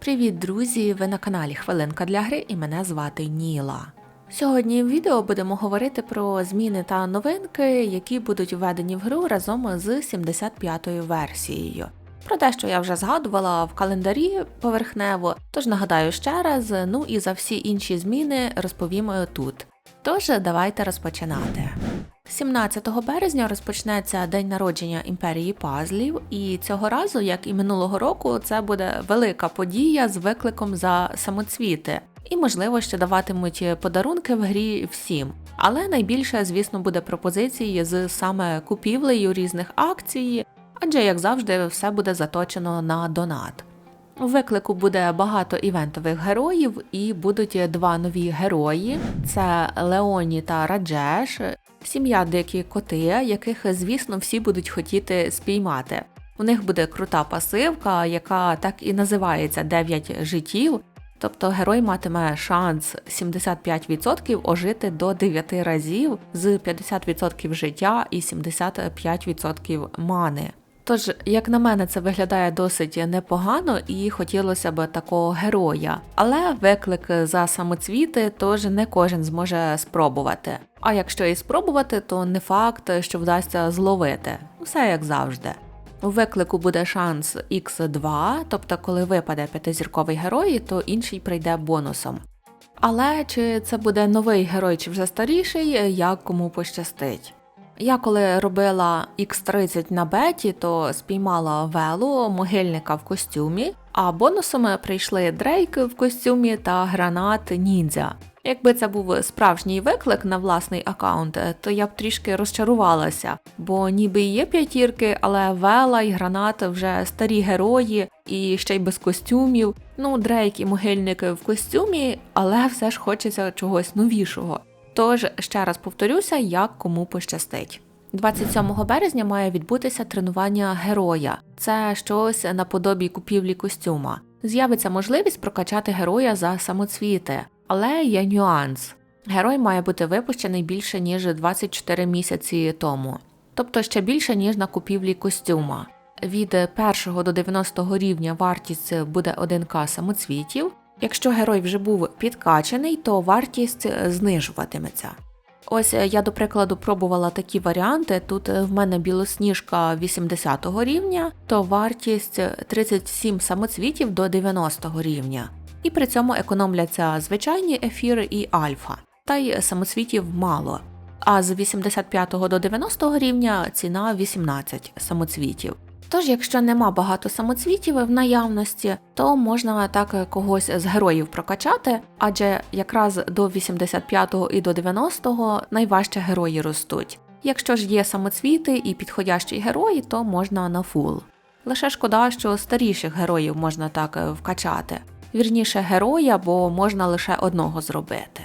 Привіт, друзі! Ви на каналі Хвилинка для гри і мене звати Ніла. Сьогодні в відео будемо говорити про зміни та новинки, які будуть введені в гру разом з 75-ю версією. Про те, що я вже згадувала в календарі поверхнево, тож нагадаю ще раз, ну і за всі інші зміни розповім тут. Тож давайте розпочинати. 17 березня розпочнеться день народження імперії пазлів, і цього разу, як і минулого року, це буде велика подія з викликом за самоцвіти. І, можливо, ще даватимуть подарунки в грі всім. Але найбільше, звісно, буде пропозиції з саме купівлею різних акцій, адже, як завжди, все буде заточено на донат. У виклику буде багато івентових героїв, і будуть два нові герої: це Леоні та Раджеш, сім'я дикі коти, яких, звісно, всі будуть хотіти спіймати. У них буде крута пасивка, яка так і називається 9 життів. Тобто герой матиме шанс 75% ожити до 9 разів з 50% життя і 75% мани. Тож, як на мене, це виглядає досить непогано і хотілося б такого героя. Але виклик за самоцвіти тож не кожен зможе спробувати. А якщо і спробувати, то не факт, що вдасться зловити. Все як завжди. У виклику буде шанс X2, тобто, коли випаде п'ятизірковий герой, то інший прийде бонусом. Але чи це буде новий герой, чи вже старіший, як кому пощастить. Я коли робила X30 на беті, то спіймала велу могильника в костюмі, а бонусами прийшли Дрейк в костюмі та гранат ніндзя. Якби це був справжній виклик на власний аккаунт, то я б трішки розчарувалася, бо ніби є п'ятірки, але Вела і Гранат вже старі герої і ще й без костюмів. Ну, Дрейк і могильник в костюмі, але все ж хочеться чогось новішого. Тож ще раз повторюся, як кому пощастить. 27 березня має відбутися тренування героя. Це щось наподобі купівлі костюма. З'явиться можливість прокачати героя за самоцвіти, але є нюанс. Герой має бути випущений більше ніж 24 місяці тому, тобто ще більше ніж на купівлі костюма. Від 1 до 90 рівня вартість буде 1К самоцвітів, Якщо герой вже був підкачаний, то вартість знижуватиметься. Ось я, до прикладу, пробувала такі варіанти. Тут в мене білосніжка 80 рівня, то вартість 37 самоцвітів до 90 рівня. І при цьому економляться звичайні ефіри і альфа, та й самоцвітів мало. А з 85 до 90 рівня ціна 18 самоцвітів. Тож, якщо нема багато самоцвітів в наявності, то можна так когось з героїв прокачати, адже якраз до 85-го і до 90-го найважче герої ростуть. Якщо ж є самоцвіти і підходящі герої, то можна на фул. Лише шкода, що старіших героїв можна так вкачати. Вірніше героя, бо можна лише одного зробити.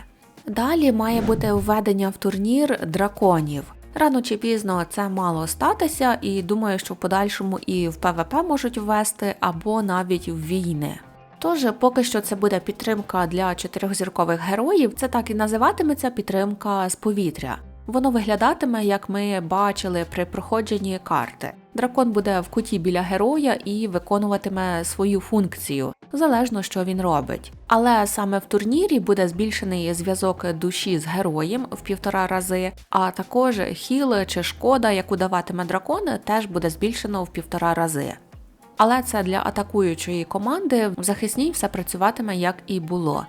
Далі має бути введення в турнір драконів. Рано чи пізно це мало статися, і думаю, що в подальшому і в ПВП можуть ввести або навіть в війни. Тож, поки що це буде підтримка для чотирьохзіркових героїв, це так і називатиметься підтримка з повітря. Воно виглядатиме, як ми бачили при проходженні карти. Дракон буде в куті біля героя і виконуватиме свою функцію, залежно що він робить. Але саме в турнірі буде збільшений зв'язок душі з героєм в півтора рази, а також хіл чи шкода, яку даватиме дракон, теж буде збільшено в півтора рази. Але це для атакуючої команди в захисній все працюватиме як і було.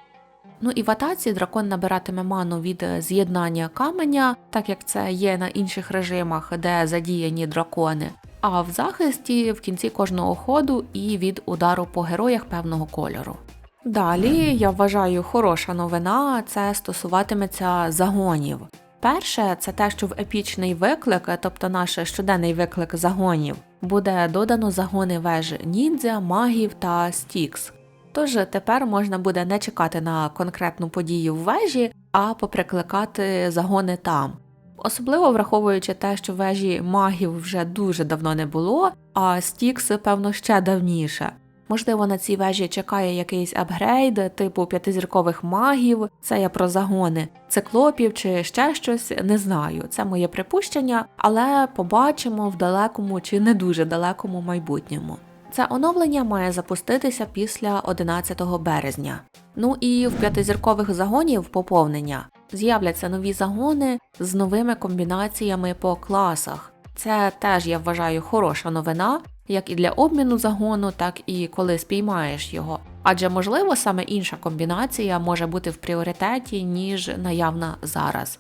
Ну і в атаці дракон набиратиме ману від з'єднання каменя, так як це є на інших режимах, де задіяні дракони. А в захисті в кінці кожного ходу і від удару по героях певного кольору. Далі я вважаю хороша новина це стосуватиметься загонів. Перше, це те, що в епічний виклик, тобто наш щоденний виклик загонів, буде додано загони веж ніндзя, магів та стікс. Тож тепер можна буде не чекати на конкретну подію в вежі, а поприкликати загони там. Особливо враховуючи те, що вежі магів вже дуже давно не було, а Стікс, певно, ще давніше. Можливо, на цій вежі чекає якийсь апгрейд, типу п'ятизіркових магів, це я про загони, циклопів чи ще щось, не знаю. Це моє припущення, але побачимо в далекому чи не дуже далекому майбутньому. Це оновлення має запуститися після 11 березня. Ну і в п'ятизіркових загонів поповнення з'являться нові загони з новими комбінаціями по класах. Це теж я вважаю хороша новина, як і для обміну загону, так і коли спіймаєш його. Адже можливо саме інша комбінація може бути в пріоритеті, ніж наявна зараз.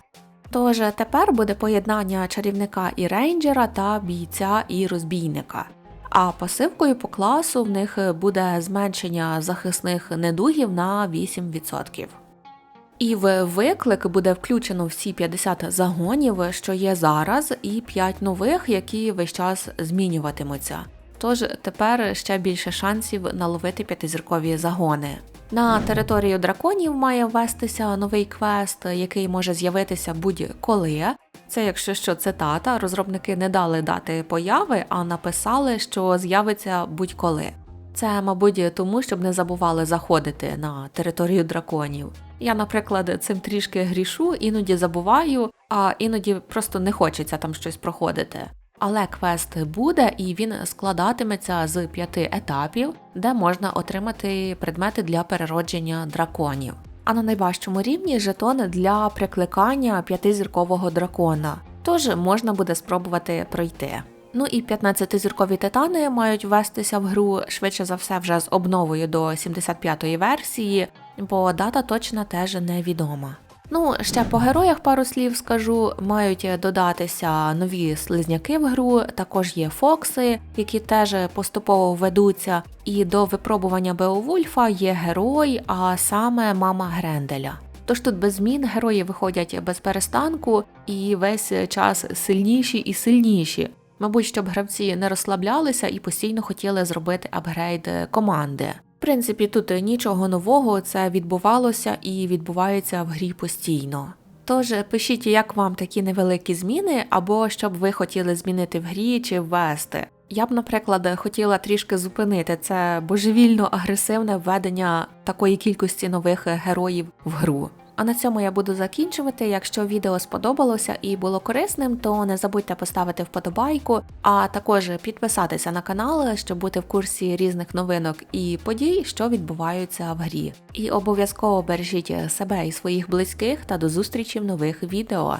Тож тепер буде поєднання чарівника і рейнджера та бійця і розбійника. А пасивкою по класу в них буде зменшення захисних недугів на 8%. І в виклик буде включено всі 50 загонів, що є зараз, і 5 нових, які весь час змінюватимуться. Тож тепер ще більше шансів наловити п'ятизіркові загони. На територію драконів має ввестися новий квест, який може з'явитися будь-коли. Це, якщо що, цитата, розробники не дали дати появи, а написали, що з'явиться будь-коли. Це, мабуть, тому, щоб не забували заходити на територію драконів. Я, наприклад, цим трішки грішу, іноді забуваю, а іноді просто не хочеться там щось проходити. Але квест буде і він складатиметься з п'яти етапів, де можна отримати предмети для переродження драконів. А на найважчому рівні жетони для прикликання п'ятизіркового дракона. Тож можна буде спробувати пройти. Ну і 15-зіркові титани мають ввестися в гру швидше за все вже з обновою до 75-ї версії, бо дата точна теж невідома. Ну, ще по героях пару слів скажу. Мають додатися нові слизняки в гру, також є Фокси, які теж поступово ведуться. І до випробування Беовульфа є герой, а саме мама Гренделя. Тож тут без змін герої виходять без перестанку і весь час сильніші і сильніші. Мабуть, щоб гравці не розслаблялися і постійно хотіли зробити апгрейд команди. Принципі, тут нічого нового, це відбувалося і відбувається в грі постійно. Тож пишіть, як вам такі невеликі зміни, або що б ви хотіли змінити в грі чи ввести. Я б, наприклад, хотіла трішки зупинити це божевільно агресивне введення такої кількості нових героїв в гру. А на цьому я буду закінчувати. Якщо відео сподобалося і було корисним, то не забудьте поставити вподобайку, а також підписатися на канал, щоб бути в курсі різних новинок і подій, що відбуваються в грі. І обов'язково бережіть себе і своїх близьких та до зустрічі в нових відео.